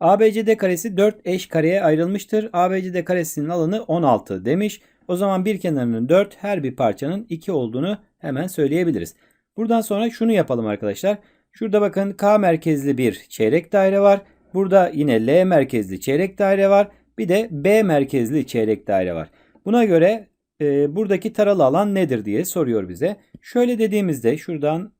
ABCD karesi 4 eş kareye ayrılmıştır. ABCD karesinin alanı 16 demiş. O zaman bir kenarının 4 her bir parçanın 2 olduğunu hemen söyleyebiliriz. Buradan sonra şunu yapalım arkadaşlar. Şurada bakın K merkezli bir çeyrek daire var. Burada yine L merkezli çeyrek daire var. Bir de B merkezli çeyrek daire var. Buna göre e, buradaki taralı alan nedir diye soruyor bize. Şöyle dediğimizde şuradan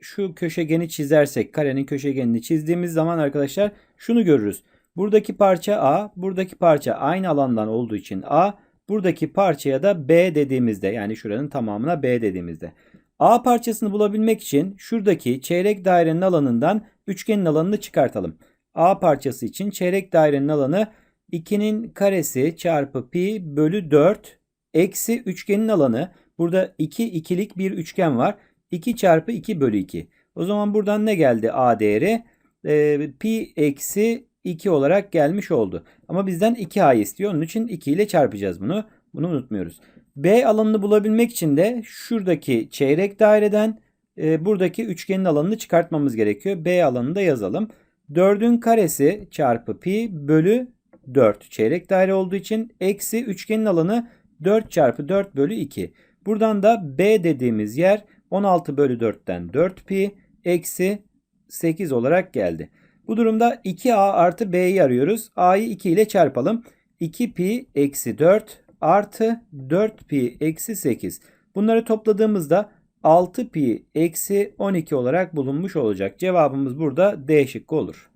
şu köşegeni çizersek karenin köşegenini çizdiğimiz zaman arkadaşlar şunu görürüz. Buradaki parça A, buradaki parça aynı alandan olduğu için A, buradaki parçaya da B dediğimizde yani şuranın tamamına B dediğimizde. A parçasını bulabilmek için şuradaki çeyrek dairenin alanından üçgenin alanını çıkartalım. A parçası için çeyrek dairenin alanı 2'nin karesi çarpı pi bölü 4 eksi üçgenin alanı. Burada 2 ikilik bir üçgen var. 2 çarpı 2 bölü 2. O zaman buradan ne geldi A değeri? Ee, pi eksi 2 olarak gelmiş oldu. Ama bizden 2A istiyor. Onun için 2 ile çarpacağız bunu. Bunu unutmuyoruz. B alanını bulabilmek için de şuradaki çeyrek daireden e, buradaki üçgenin alanını çıkartmamız gerekiyor. B alanını da yazalım. 4'ün karesi çarpı pi bölü 4 çeyrek daire olduğu için eksi üçgenin alanı 4 çarpı 4 bölü 2. Buradan da B dediğimiz yer 16 bölü 4'ten 4 pi eksi 8 olarak geldi. Bu durumda 2A artı B'yi arıyoruz. A'yı 2 ile çarpalım. 2 pi eksi 4 artı 4 pi eksi 8. Bunları topladığımızda 6 pi eksi 12 olarak bulunmuş olacak. Cevabımız burada D şıkkı olur.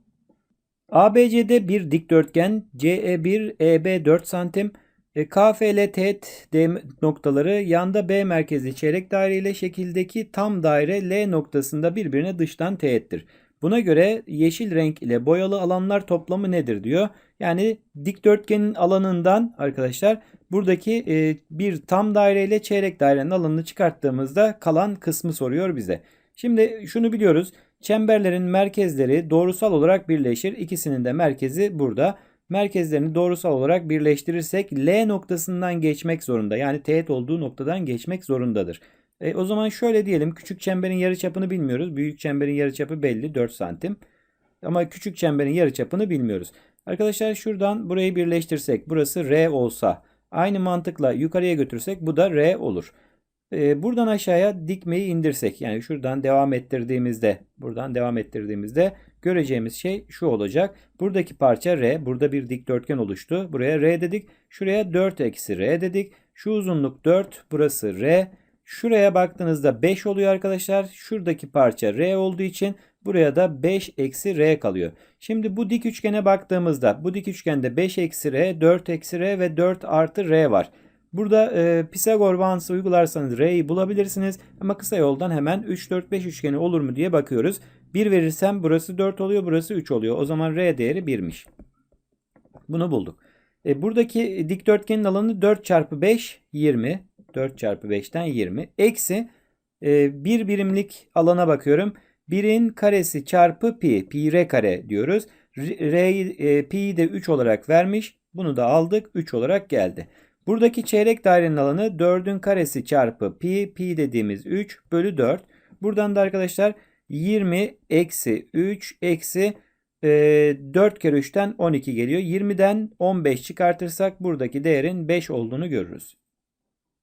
ABCD bir dikdörtgen, CE1, EB 4 santim, e, KFL teğet D noktaları yanda B merkezli çeyrek daire ile şekildeki tam daire L noktasında birbirine dıştan teğettir. Buna göre yeşil renk ile boyalı alanlar toplamı nedir diyor. Yani dikdörtgenin alanından arkadaşlar buradaki e, bir tam daire ile çeyrek dairenin alanını çıkarttığımızda kalan kısmı soruyor bize. Şimdi şunu biliyoruz. Çemberlerin merkezleri doğrusal olarak birleşir. İkisinin de merkezi burada. Merkezlerini doğrusal olarak birleştirirsek L noktasından geçmek zorunda. Yani teğet olduğu noktadan geçmek zorundadır. E, o zaman şöyle diyelim. Küçük çemberin yarıçapını bilmiyoruz. Büyük çemberin yarıçapı belli 4 santim. Ama küçük çemberin yarıçapını bilmiyoruz. Arkadaşlar şuradan burayı birleştirsek burası R olsa aynı mantıkla yukarıya götürsek bu da R olur. Ee, buradan aşağıya dikmeyi indirsek yani şuradan devam ettirdiğimizde buradan devam ettirdiğimizde göreceğimiz şey şu olacak. Buradaki parça R. Burada bir dikdörtgen oluştu. Buraya R dedik. Şuraya 4 eksi R dedik. Şu uzunluk 4. Burası R. Şuraya baktığınızda 5 oluyor arkadaşlar. Şuradaki parça R olduğu için buraya da 5 eksi R kalıyor. Şimdi bu dik üçgene baktığımızda bu dik üçgende 5 eksi R, 4 eksi R ve 4 artı R var. Burada e, Pisagor bağıntısı uygularsanız R'yi bulabilirsiniz. Ama kısa yoldan hemen 3, 4, 5 üçgeni olur mu diye bakıyoruz. 1 verirsem burası 4 oluyor, burası 3 oluyor. O zaman R değeri 1'miş. Bunu bulduk. E, buradaki dikdörtgenin alanı 4 çarpı 5, 20. 4 çarpı 5'ten 20. Eksi e, 1 birimlik alana bakıyorum. 1'in karesi çarpı pi. Pi r kare diyoruz. R, e, pi'yi de 3 olarak vermiş. Bunu da aldık. 3 olarak geldi. Buradaki çeyrek dairenin alanı 4'ün karesi çarpı pi. Pi dediğimiz 3 bölü 4. Buradan da arkadaşlar 20 eksi 3 eksi e, 4 kere 3'ten 12 geliyor. 20'den 15 çıkartırsak buradaki değerin 5 olduğunu görürüz.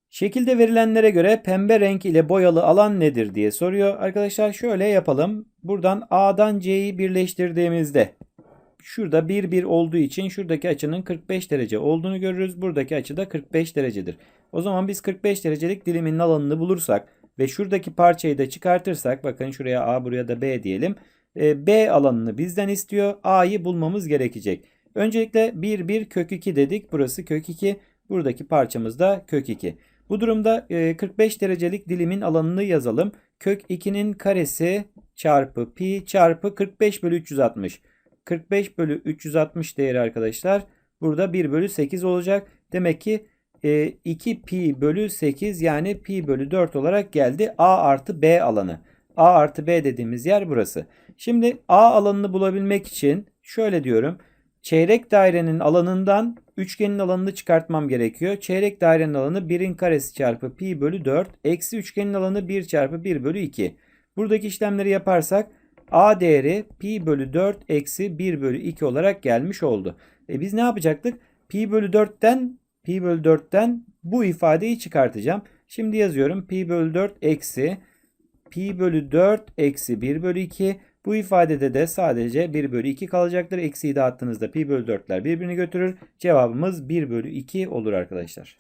Şekilde verilenlere göre pembe renk ile boyalı alan nedir diye soruyor. Arkadaşlar şöyle yapalım. Buradan A'dan C'yi birleştirdiğimizde şurada 1 1 olduğu için şuradaki açının 45 derece olduğunu görürüz. Buradaki açı da 45 derecedir. O zaman biz 45 derecelik dilimin alanını bulursak ve şuradaki parçayı da çıkartırsak bakın şuraya A buraya da B diyelim. E, B alanını bizden istiyor. A'yı bulmamız gerekecek. Öncelikle 1 1 kök 2 dedik. Burası kök 2. Buradaki parçamız da kök 2. Bu durumda 45 derecelik dilimin alanını yazalım. Kök 2'nin karesi çarpı pi çarpı 45 bölü 360. 45 bölü 360 değeri arkadaşlar. Burada 1 bölü 8 olacak. Demek ki 2 pi bölü 8 yani pi bölü 4 olarak geldi. A artı B alanı. A artı B dediğimiz yer burası. Şimdi A alanını bulabilmek için şöyle diyorum. Çeyrek dairenin alanından üçgenin alanını çıkartmam gerekiyor. Çeyrek dairenin alanı 1'in karesi çarpı pi bölü 4. Eksi üçgenin alanı 1 çarpı 1 bölü 2. Buradaki işlemleri yaparsak A değeri pi bölü 4 eksi 1 bölü 2 olarak gelmiş oldu. E biz ne yapacaktık? Pi bölü 4'ten pi bölü 4'ten bu ifadeyi çıkartacağım. Şimdi yazıyorum pi bölü 4 eksi pi bölü 4 eksi 1 bölü 2. Bu ifadede de sadece 1 bölü 2 kalacaktır. Eksiyi dağıttığınızda pi bölü 4'ler birbirini götürür. Cevabımız 1 bölü 2 olur arkadaşlar.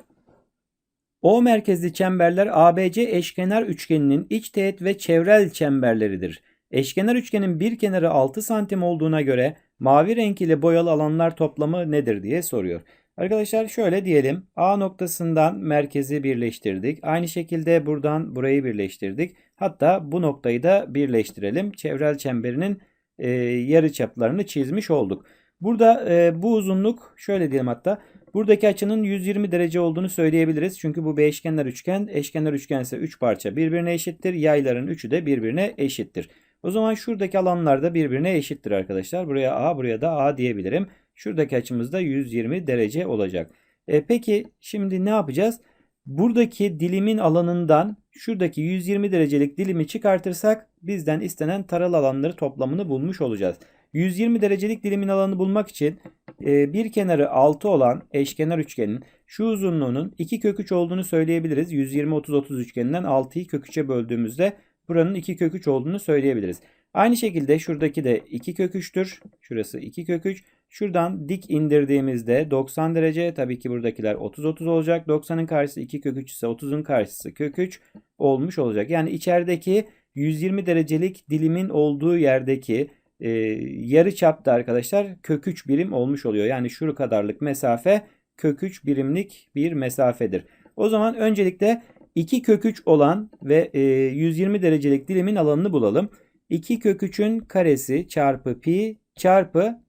O merkezli çemberler ABC eşkenar üçgeninin iç teğet ve çevrel çemberleridir. Eşkenar üçgenin bir kenarı 6 santim olduğuna göre mavi renk ile boyalı alanlar toplamı nedir diye soruyor. Arkadaşlar şöyle diyelim. A noktasından merkezi birleştirdik. Aynı şekilde buradan burayı birleştirdik. Hatta bu noktayı da birleştirelim. Çevrel çemberinin e, yarı çaplarını çizmiş olduk. Burada e, bu uzunluk şöyle diyelim hatta. Buradaki açının 120 derece olduğunu söyleyebiliriz. Çünkü bu bir eşkenar üçgen. Eşkenar üçgen ise 3 parça birbirine eşittir. Yayların 3'ü de birbirine eşittir. O zaman şuradaki alanlar da birbirine eşittir arkadaşlar. Buraya A, buraya da A diyebilirim. Şuradaki açımız da 120 derece olacak. E, peki şimdi ne yapacağız? Buradaki dilimin alanından şuradaki 120 derecelik dilimi çıkartırsak bizden istenen taralı alanları toplamını bulmuş olacağız. 120 derecelik dilimin alanını bulmak için e, bir kenarı 6 olan eşkenar üçgenin şu uzunluğunun 2 kök 3 olduğunu söyleyebiliriz. 120 30 30 üçgeninden 6'yı kök 3'e böldüğümüzde buranın 2 kök 3 olduğunu söyleyebiliriz. Aynı şekilde şuradaki de 2 kök 3'tür. Şurası 2 kök 3. Şuradan dik indirdiğimizde 90 derece tabii ki buradakiler 30 30 olacak. 90'ın karşısı 2 kök 3 ise 30'un karşısı kök 3 olmuş olacak. Yani içerideki 120 derecelik dilimin olduğu yerdeki e, yarı çapta arkadaşlar kök 3 birim olmuş oluyor. Yani şu kadarlık mesafe kök 3 birimlik bir mesafedir. O zaman öncelikle 2 kök 3 olan ve e, 120 derecelik dilimin alanını bulalım. 2 kök 3'ün karesi çarpı pi çarpı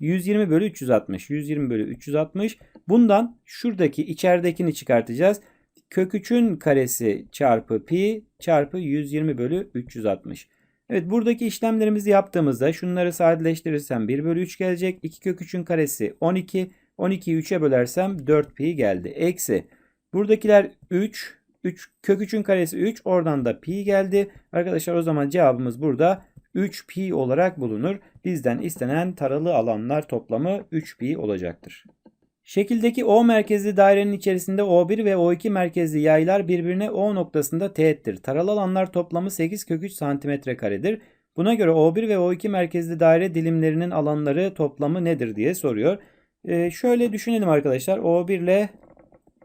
120 bölü 360. 120 bölü 360. Bundan şuradaki içeridekini çıkartacağız. Kök 3'ün karesi çarpı pi çarpı 120 bölü 360. Evet buradaki işlemlerimizi yaptığımızda şunları sadeleştirirsem 1 bölü 3 gelecek. 2 kök 3'ün karesi 12. 12'yi 3'e bölersem 4 pi geldi. Eksi. Buradakiler 3. 3 kök 3'ün karesi 3. Oradan da pi geldi. Arkadaşlar o zaman cevabımız burada 3 pi olarak bulunur. Bizden istenen taralı alanlar toplamı 3 pi olacaktır. Şekildeki O merkezli dairenin içerisinde O1 ve O2 merkezli yaylar birbirine O noktasında teğettir. Taralı alanlar toplamı 8 kök 3 santimetre karedir. Buna göre O1 ve O2 merkezli daire dilimlerinin alanları toplamı nedir diye soruyor. Ee, şöyle düşünelim arkadaşlar. O1 ile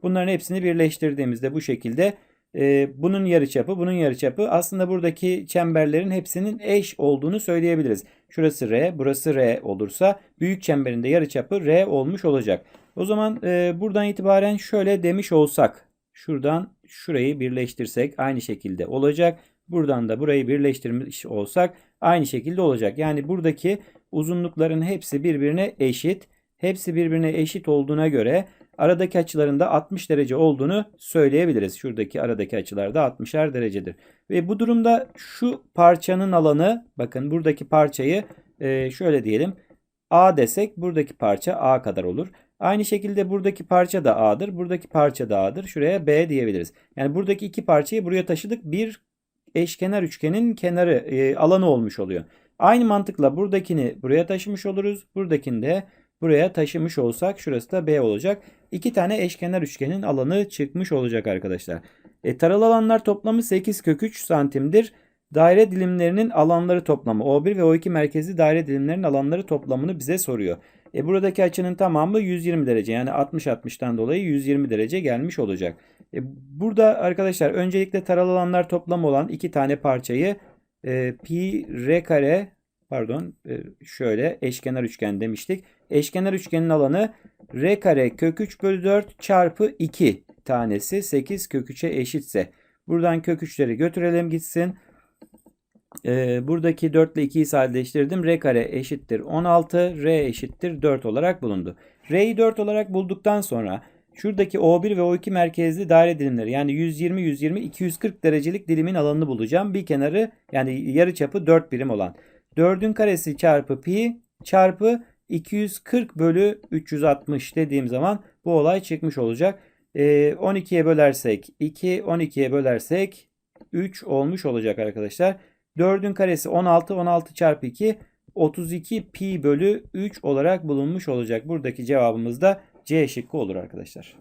bunların hepsini birleştirdiğimizde bu şekilde e, bunun yarıçapı, bunun yarıçapı aslında buradaki çemberlerin hepsinin eş olduğunu söyleyebiliriz. Şurası R, burası R olursa büyük çemberin de yarıçapı R olmuş olacak. O zaman e, buradan itibaren şöyle demiş olsak, şuradan şurayı birleştirsek aynı şekilde olacak. Buradan da burayı birleştirmiş olsak aynı şekilde olacak. Yani buradaki uzunlukların hepsi birbirine eşit. Hepsi birbirine eşit olduğuna göre aradaki açıların da 60 derece olduğunu söyleyebiliriz. Şuradaki aradaki açılar da 60'er derecedir. Ve bu durumda şu parçanın alanı bakın buradaki parçayı e, şöyle diyelim A desek buradaki parça A kadar olur. Aynı şekilde buradaki parça da A'dır. Buradaki parça da A'dır. Şuraya B diyebiliriz. Yani buradaki iki parçayı buraya taşıdık. Bir eşkenar üçgenin kenarı e, alanı olmuş oluyor. Aynı mantıkla buradakini buraya taşımış oluruz. Buradakini de buraya taşımış olsak şurası da B olacak. İki tane eşkenar üçgenin alanı çıkmış olacak arkadaşlar. E, taralı alanlar toplamı 8 kök 3 santimdir. Daire dilimlerinin alanları toplamı. O1 ve O2 merkezli daire dilimlerinin alanları toplamını bize soruyor. E buradaki açının tamamı 120 derece. Yani 60-60'tan dolayı 120 derece gelmiş olacak. E burada arkadaşlar öncelikle taralı alanlar toplamı olan iki tane parçayı e, pi r kare pardon e, şöyle eşkenar üçgen demiştik. Eşkenar üçgenin alanı r kare kök 3 bölü 4 çarpı 2 tanesi 8 kök 3'e eşitse. Buradan kök 3'leri götürelim gitsin. Ee, buradaki 4 ile 2'yi sadeleştirdim. R kare eşittir 16. R eşittir 4 olarak bulundu. R'yi 4 olarak bulduktan sonra şuradaki O1 ve O2 merkezli daire dilimleri yani 120 120 240 derecelik dilimin alanını bulacağım. Bir kenarı yani yarı çapı 4 birim olan. 4'ün karesi çarpı pi çarpı 240 bölü 360 dediğim zaman bu olay çıkmış olacak. Ee, 12'ye bölersek 2, 12'ye bölersek 3 olmuş olacak arkadaşlar. 4'ün karesi 16. 16 çarpı 2 32 pi bölü 3 olarak bulunmuş olacak. Buradaki cevabımız da C şıkkı olur arkadaşlar.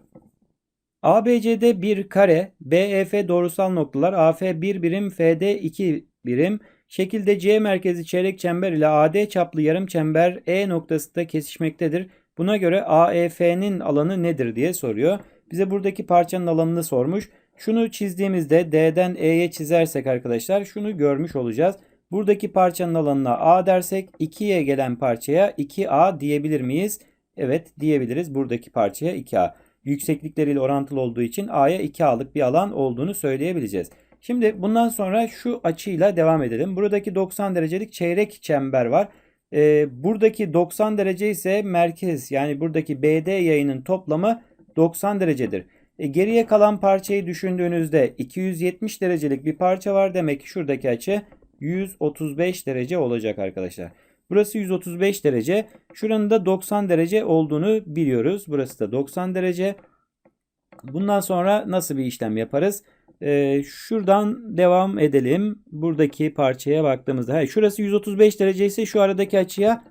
ABC'de bir kare, BEF doğrusal noktalar, AF 1 birim, FD 2 birim. Şekilde C merkezi çeyrek çember ile AD çaplı yarım çember E noktasında kesişmektedir. Buna göre AEF'nin alanı nedir diye soruyor. Bize buradaki parçanın alanını sormuş. Şunu çizdiğimizde D'den E'ye çizersek arkadaşlar şunu görmüş olacağız. Buradaki parçanın alanına A dersek 2'ye gelen parçaya 2A diyebilir miyiz? Evet diyebiliriz buradaki parçaya 2A. Yükseklikleriyle orantılı olduğu için A'ya 2A'lık bir alan olduğunu söyleyebileceğiz. Şimdi bundan sonra şu açıyla devam edelim. Buradaki 90 derecelik çeyrek çember var. Ee, buradaki 90 derece ise merkez yani buradaki BD yayının toplamı 90 derecedir. E, geriye kalan parçayı düşündüğünüzde 270 derecelik bir parça var. Demek ki şuradaki açı 135 derece olacak arkadaşlar. Burası 135 derece. Şuranın da 90 derece olduğunu biliyoruz. Burası da 90 derece. Bundan sonra nasıl bir işlem yaparız? Ee, şuradan devam edelim. Buradaki parçaya baktığımızda. Hayır, şurası 135 derece ise şu aradaki açıya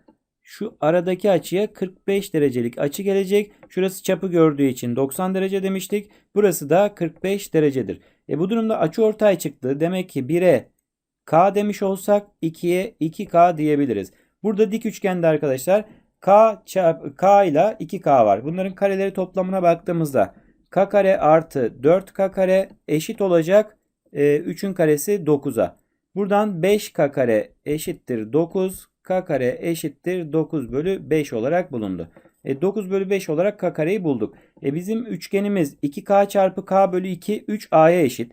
şu aradaki açıya 45 derecelik açı gelecek. Şurası çapı gördüğü için 90 derece demiştik. Burası da 45 derecedir. E bu durumda açı ortay çıktı. Demek ki 1'e K demiş olsak 2'ye 2K diyebiliriz. Burada dik üçgende arkadaşlar K, çarpı, K ile 2K var. Bunların kareleri toplamına baktığımızda K kare artı 4K kare eşit olacak. E, 3'ün karesi 9'a. Buradan 5K kare eşittir 9. K kare eşittir 9 bölü 5 olarak bulundu. E, 9 bölü 5 olarak K kareyi bulduk. E, bizim üçgenimiz 2K çarpı K bölü 2 3A'ya eşit.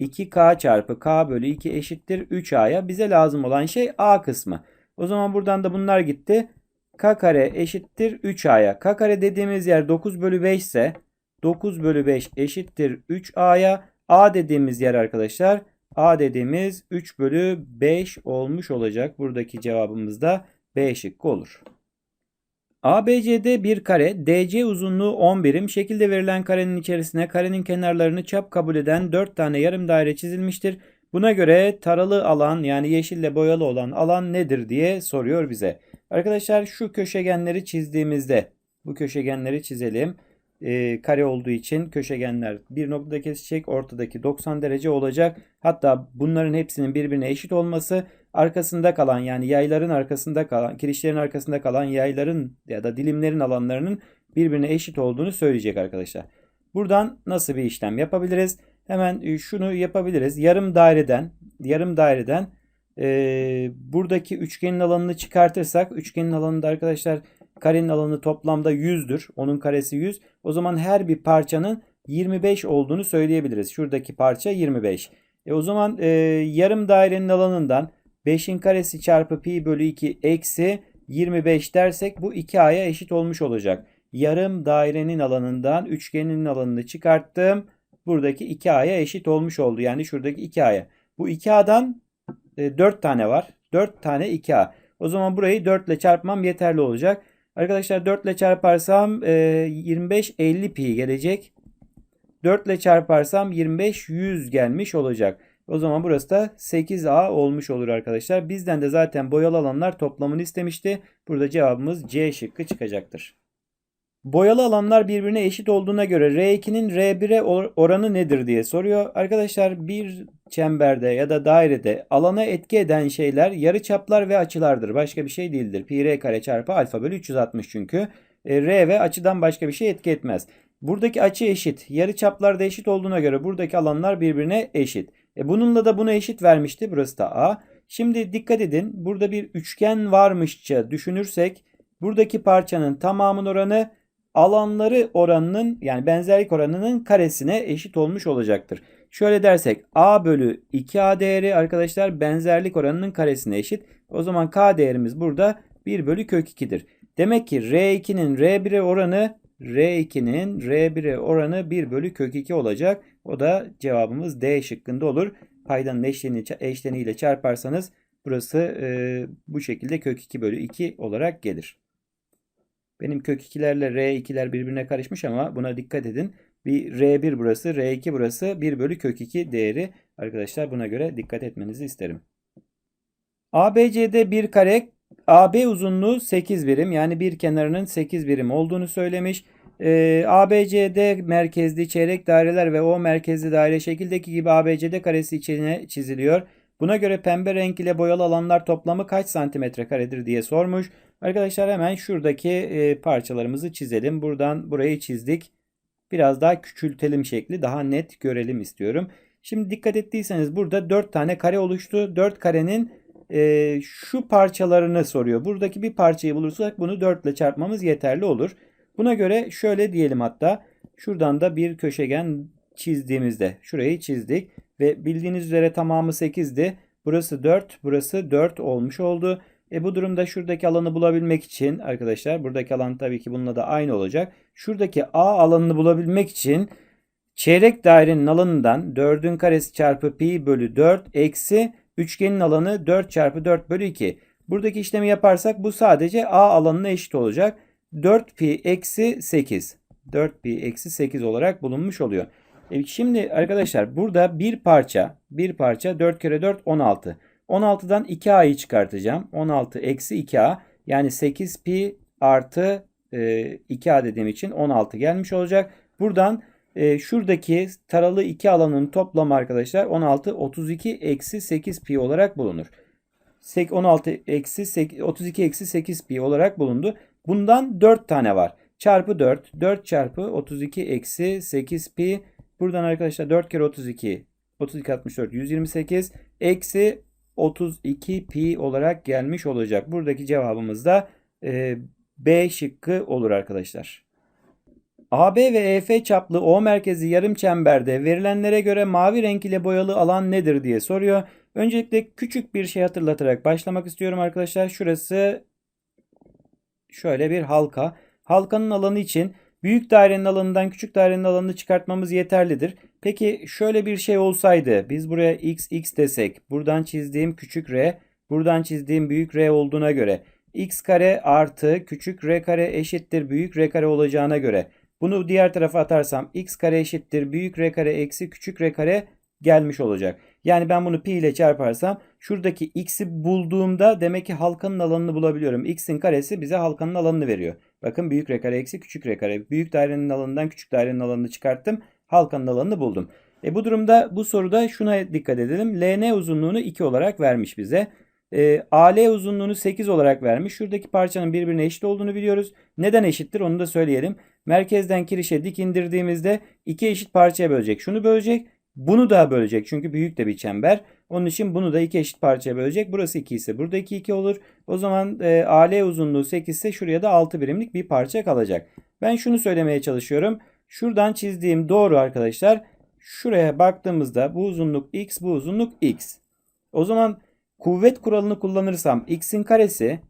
2K çarpı K bölü 2 eşittir 3A'ya. Bize lazım olan şey A kısmı. O zaman buradan da bunlar gitti. K kare eşittir 3A'ya. K kare dediğimiz yer 9 bölü 5 ise 9 bölü 5 eşittir 3A'ya. A dediğimiz yer arkadaşlar A dediğimiz 3 bölü 5 olmuş olacak. Buradaki cevabımız da B şıkkı olur. ABC'de bir kare, DC uzunluğu 10 birim, şekilde verilen karenin içerisine karenin kenarlarını çap kabul eden 4 tane yarım daire çizilmiştir. Buna göre taralı alan yani yeşille boyalı olan alan nedir diye soruyor bize. Arkadaşlar şu köşegenleri çizdiğimizde bu köşegenleri çizelim. Ee, kare olduğu için köşegenler bir noktada kesecek. Ortadaki 90 derece olacak. Hatta bunların hepsinin birbirine eşit olması arkasında kalan yani yayların arkasında kalan kirişlerin arkasında kalan yayların ya da dilimlerin alanlarının birbirine eşit olduğunu söyleyecek arkadaşlar. Buradan nasıl bir işlem yapabiliriz? Hemen şunu yapabiliriz. Yarım daireden yarım daireden e, buradaki üçgenin alanını çıkartırsak üçgenin alanında arkadaşlar karenin alanı toplamda 100'dür. Onun karesi 100. O zaman her bir parçanın 25 olduğunu söyleyebiliriz. Şuradaki parça 25. E o zaman e, yarım dairenin alanından 5'in karesi çarpı pi bölü 2 eksi 25 dersek bu 2a'ya eşit olmuş olacak. Yarım dairenin alanından üçgenin alanını çıkarttım. Buradaki 2a'ya eşit olmuş oldu. Yani şuradaki 2a'ya. Bu 2a'dan e, 4 tane var. 4 tane 2a. O zaman burayı 4 ile çarpmam yeterli olacak. Arkadaşlar 4 ile çarparsam e, 25 50 pi gelecek. 4 ile çarparsam 25 100 gelmiş olacak. O zaman burası da 8A olmuş olur arkadaşlar. Bizden de zaten boyalı alanlar toplamını istemişti. Burada cevabımız C şıkkı çıkacaktır. Boyalı alanlar birbirine eşit olduğuna göre R2'nin R1'e oranı nedir diye soruyor. Arkadaşlar bir çemberde ya da dairede alana etki eden şeyler yarıçaplar ve açılardır. Başka bir şey değildir. Pi r kare çarpı alfa bölü 360 çünkü. E, R ve açıdan başka bir şey etki etmez. Buradaki açı eşit. Yarıçaplar da eşit olduğuna göre buradaki alanlar birbirine eşit. E, bununla da buna eşit vermişti. Burası da A. Şimdi dikkat edin. Burada bir üçgen varmışça düşünürsek buradaki parçanın tamamının oranı alanları oranının yani benzerlik oranının karesine eşit olmuş olacaktır. Şöyle dersek a bölü 2a değeri arkadaşlar benzerlik oranının karesine eşit. O zaman k değerimiz burada 1 bölü kök 2'dir. Demek ki R2'nin R1'e oranı R2'nin R1'e oranı 1 bölü kök 2 olacak. O da cevabımız D şıkkında olur. Paydanın eşleni, eşleniyle çarparsanız burası e, bu şekilde kök 2 bölü 2 olarak gelir. Benim kök 2'lerle R2'ler birbirine karışmış ama buna dikkat edin. Bir R1 burası, R2 burası 1 bölü kök 2 değeri. Arkadaşlar buna göre dikkat etmenizi isterim. ABC'de bir kare AB uzunluğu 8 birim yani bir kenarının 8 birim olduğunu söylemiş. Ee, ABCD merkezli çeyrek daireler ve O merkezli daire şekildeki gibi ABCD karesi içine çiziliyor. Buna göre pembe renk ile boyalı alanlar toplamı kaç santimetre karedir diye sormuş. Arkadaşlar hemen şuradaki e, parçalarımızı çizelim. Buradan burayı çizdik. Biraz daha küçültelim şekli daha net görelim istiyorum. Şimdi dikkat ettiyseniz burada 4 tane kare oluştu. 4 karenin e, şu parçalarını soruyor. Buradaki bir parçayı bulursak bunu 4 ile çarpmamız yeterli olur. Buna göre şöyle diyelim hatta. Şuradan da bir köşegen çizdiğimizde şurayı çizdik. Ve bildiğiniz üzere tamamı 8'di. Burası 4, burası 4 olmuş oldu. E bu durumda şuradaki alanı bulabilmek için arkadaşlar buradaki alan tabii ki bununla da aynı olacak. Şuradaki A alanını bulabilmek için çeyrek dairenin alanından 4'ün karesi çarpı pi bölü 4 eksi üçgenin alanı 4 çarpı 4 bölü 2. Buradaki işlemi yaparsak bu sadece A alanına eşit olacak. 4 pi eksi 8. 4 pi eksi 8 olarak bulunmuş oluyor. E şimdi arkadaşlar burada bir parça bir parça 4 kere 4 16. 16'dan 2a'yı çıkartacağım. 16 eksi 2a yani 8 pi artı e, 2a dediğim için 16 gelmiş olacak. Buradan e, şuradaki taralı iki alanın toplamı arkadaşlar 16 32 eksi 8 pi olarak bulunur. 16 eksi 8, 32 eksi 8 pi olarak bulundu. Bundan 4 tane var. Çarpı 4. 4 çarpı 32 eksi 8 pi. Buradan arkadaşlar 4 kere 32. 32 64 128 eksi 32 pi olarak gelmiş olacak. Buradaki cevabımız da e, B şıkkı olur arkadaşlar. AB ve EF çaplı O merkezi yarım çemberde verilenlere göre mavi renk ile boyalı alan nedir diye soruyor. Öncelikle küçük bir şey hatırlatarak başlamak istiyorum arkadaşlar. Şurası şöyle bir halka. Halkanın alanı için büyük dairenin alanından küçük dairenin alanını çıkartmamız yeterlidir. Peki şöyle bir şey olsaydı biz buraya x x desek buradan çizdiğim küçük r buradan çizdiğim büyük r olduğuna göre x kare artı küçük r kare eşittir büyük r kare olacağına göre bunu diğer tarafa atarsam x kare eşittir büyük r kare eksi küçük r kare gelmiş olacak. Yani ben bunu pi ile çarparsam şuradaki x'i bulduğumda demek ki halkanın alanını bulabiliyorum. x'in karesi bize halkanın alanını veriyor. Bakın büyük r kare eksi küçük r kare. Büyük dairenin alanından küçük dairenin alanını çıkarttım. Halkanın alanını buldum. E bu durumda bu soruda şuna dikkat edelim. LN uzunluğunu 2 olarak vermiş bize. E, AL uzunluğunu 8 olarak vermiş. Şuradaki parçanın birbirine eşit olduğunu biliyoruz. Neden eşittir onu da söyleyelim. Merkezden kirişe dik indirdiğimizde iki eşit parçaya bölecek. Şunu bölecek. Bunu da bölecek. Çünkü büyük de bir çember. Onun için bunu da iki eşit parçaya bölecek. Burası 2 ise burada 2 2 olur. O zaman e, AL uzunluğu 8 ise şuraya da 6 birimlik bir parça kalacak. Ben şunu söylemeye çalışıyorum. Şuradan çizdiğim doğru arkadaşlar. Şuraya baktığımızda bu uzunluk x, bu uzunluk x. O zaman kuvvet kuralını kullanırsam x'in karesi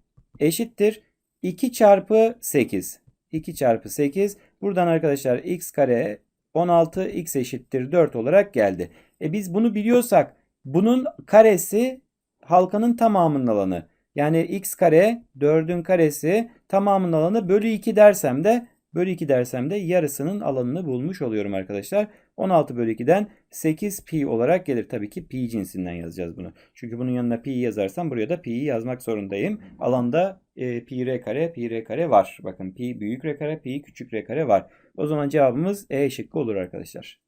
eşittir 2 çarpı 8. 2 çarpı 8. Buradan arkadaşlar x kare 16 x eşittir 4 olarak geldi. E biz bunu biliyorsak bunun karesi halkanın tamamının alanı. Yani x kare 4'ün karesi tamamının alanı bölü 2 dersem de bölü 2 dersem de yarısının alanını bulmuş oluyorum arkadaşlar. 16 bölü 2'den 8 pi olarak gelir. Tabii ki pi cinsinden yazacağız bunu. Çünkü bunun yanına pi yazarsam buraya da pi'yi yazmak zorundayım. Alanda e, pi r kare pi r kare var. Bakın pi büyük r kare pi küçük r kare var. O zaman cevabımız E şıkkı olur arkadaşlar.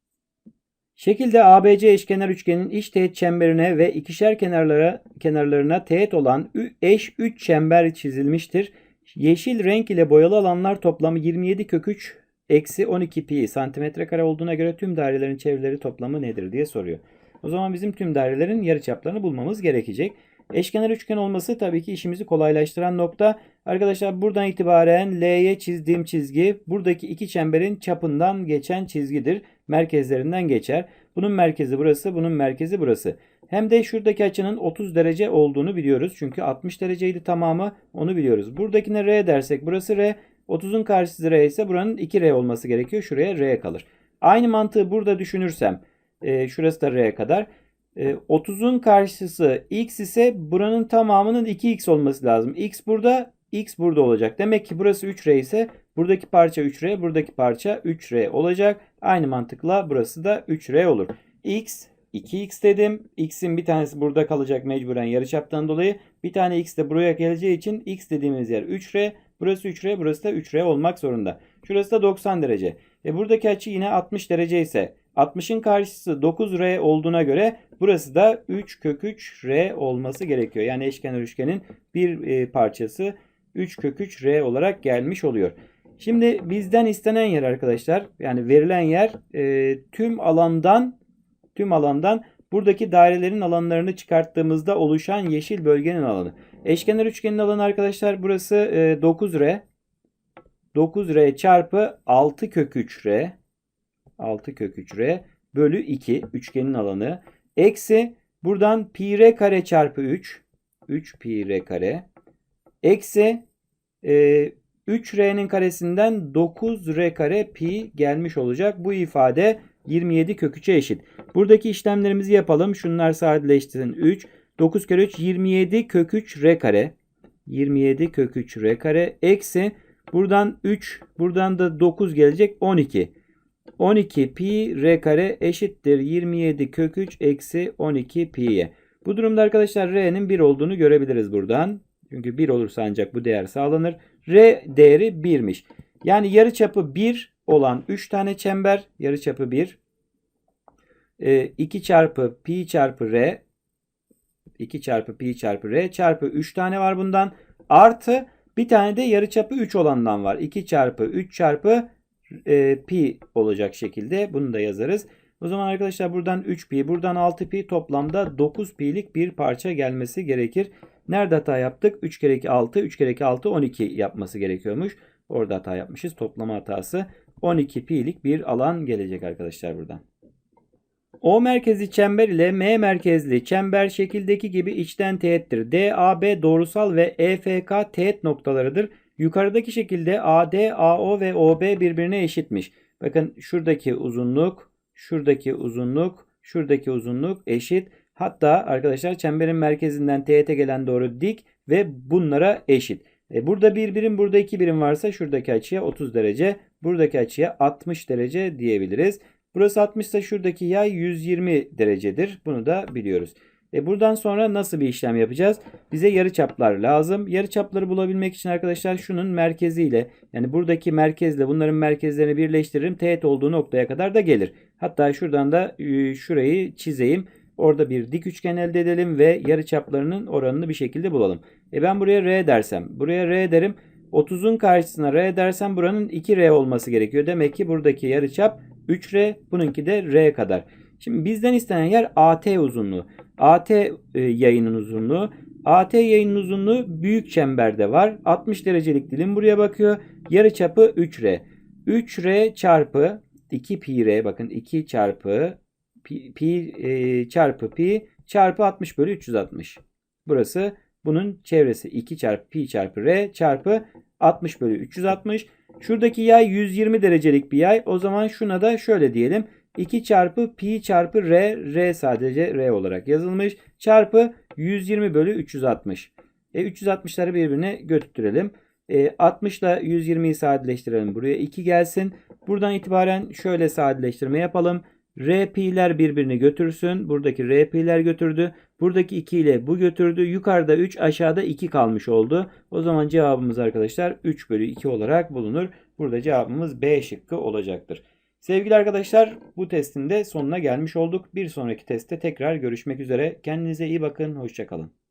Şekilde ABC eşkenar üçgenin iç teğet çemberine ve ikişer kenarlara kenarlarına teğet olan eş 3 çember çizilmiştir. Yeşil renk ile boyalı alanlar toplamı 27 kök 3 eksi 12 pi santimetre kare olduğuna göre tüm dairelerin çevreleri toplamı nedir diye soruyor. O zaman bizim tüm dairelerin yarıçaplarını bulmamız gerekecek. Eşkenar üçgen olması tabii ki işimizi kolaylaştıran nokta. Arkadaşlar buradan itibaren L'ye çizdiğim çizgi buradaki iki çemberin çapından geçen çizgidir. Merkezlerinden geçer. Bunun merkezi burası, bunun merkezi burası. Hem de şuradaki açının 30 derece olduğunu biliyoruz. Çünkü 60 dereceydi tamamı onu biliyoruz. Buradakine R dersek burası R. 30'un karşısı R ise buranın 2R olması gerekiyor. Şuraya R kalır. Aynı mantığı burada düşünürsem e, şurası da R kadar. E, 30'un karşısı X ise buranın tamamının 2X olması lazım. X burada X burada olacak. Demek ki burası 3R ise buradaki parça 3R buradaki parça 3R olacak. Aynı mantıkla burası da 3R olur. X 2x dedim. X'in bir tanesi burada kalacak mecburen yarıçaptan dolayı. Bir tane x de buraya geleceği için x dediğimiz yer 3R. Burası 3R, burası da 3R olmak zorunda. Şurası da 90 derece. E buradaki açı yine 60 derece ise 60'ın karşısı 9R olduğuna göre burası da 3 kök 3R olması gerekiyor. Yani eşkenar üçgenin bir e, parçası 3 kök 3R olarak gelmiş oluyor. Şimdi bizden istenen yer arkadaşlar yani verilen yer e, tüm alandan tüm alandan buradaki dairelerin alanlarını çıkarttığımızda oluşan yeşil bölgenin alanı. Eşkenar üçgenin alanı arkadaşlar burası e, 9R. 9R çarpı 6 kök 3R 6 kök 3R bölü 2 üçgenin alanı. Eksi buradan pi r kare çarpı 3 3 pi r kare eksi e, 3R'nin karesinden 9R kare pi gelmiş olacak. Bu ifade 27 kök 3'e eşit. Buradaki işlemlerimizi yapalım. Şunlar sadeleştirsin. 3. 9 kere 3 27 kök 3 R kare. 27 kök 3 R kare. Eksi buradan 3. Buradan da 9 gelecek. 12. 12 pi R kare eşittir 27 kök 3 eksi 12 pi'ye. Bu durumda arkadaşlar R'nin 1 olduğunu görebiliriz buradan. Çünkü 1 olursa ancak bu değer sağlanır. R değeri 1'miş. Yani yarıçapı 1 olan 3 tane çember yarıçapı 1 2 çarpı pi çarpı r 2 çarpı pi çarpı r çarpı 3 tane var bundan artı bir tane de yarıçapı 3 olandan var. 2 çarpı 3 çarpı e, pi olacak şekilde bunu da yazarız. O zaman arkadaşlar buradan 3 pi buradan 6 pi toplamda 9 pi'lik bir parça gelmesi gerekir. Nerede hata yaptık? 3 kere 2 6 3 kere 2 6 12 yapması gerekiyormuş. Orada hata yapmışız. Toplama hatası 12 pi'lik bir alan gelecek arkadaşlar buradan. O merkezli çember ile M merkezli çember şekildeki gibi içten teğettir. DAB doğrusal ve EFK teğet noktalarıdır. Yukarıdaki şekilde AD, AO ve OB birbirine eşitmiş. Bakın şuradaki uzunluk, şuradaki uzunluk, şuradaki uzunluk eşit. Hatta arkadaşlar çemberin merkezinden teğete gelen doğru dik ve bunlara eşit. E burada bir birim, burada iki birim varsa şuradaki açıya 30 derece, buradaki açıya 60 derece diyebiliriz. Burası 60 ise şuradaki yay 120 derecedir. Bunu da biliyoruz. E buradan sonra nasıl bir işlem yapacağız? Bize yarıçaplar lazım. Yarıçapları bulabilmek için arkadaşlar şunun merkeziyle yani buradaki merkezle bunların merkezlerini birleştiririm. Teğet olduğu noktaya kadar da gelir. Hatta şuradan da e, şurayı çizeyim. Orada bir dik üçgen elde edelim ve yarıçaplarının oranını bir şekilde bulalım. E ben buraya R dersem, buraya R derim. 30'un karşısına R dersem buranın 2R olması gerekiyor. Demek ki buradaki yarıçap 3R, bununki de R kadar. Şimdi bizden istenen yer AT uzunluğu. AT e, yayının uzunluğu. AT yayının uzunluğu büyük çemberde var. 60 derecelik dilim buraya bakıyor. Yarıçapı 3R. 3R çarpı 2 pi R bakın 2 çarpı pi, pi e, çarpı pi çarpı 60 bölü 360. Burası bunun çevresi 2 çarpı pi çarpı r çarpı 60 bölü 360. Şuradaki yay 120 derecelik bir yay. O zaman şuna da şöyle diyelim. 2 çarpı pi çarpı r, r sadece r olarak yazılmış. Çarpı 120 bölü 360. E 360'ları birbirine götürelim. E, 60 ile 120'yi sadeleştirelim. Buraya 2 gelsin. Buradan itibaren şöyle sadeleştirme yapalım. R pi'ler birbirini götürsün. Buradaki R pi'ler götürdü. Buradaki 2 ile bu götürdü. Yukarıda 3 aşağıda 2 kalmış oldu. O zaman cevabımız arkadaşlar 3 bölü 2 olarak bulunur. Burada cevabımız B şıkkı olacaktır. Sevgili arkadaşlar bu testin de sonuna gelmiş olduk. Bir sonraki testte tekrar görüşmek üzere. Kendinize iyi bakın. Hoşçakalın.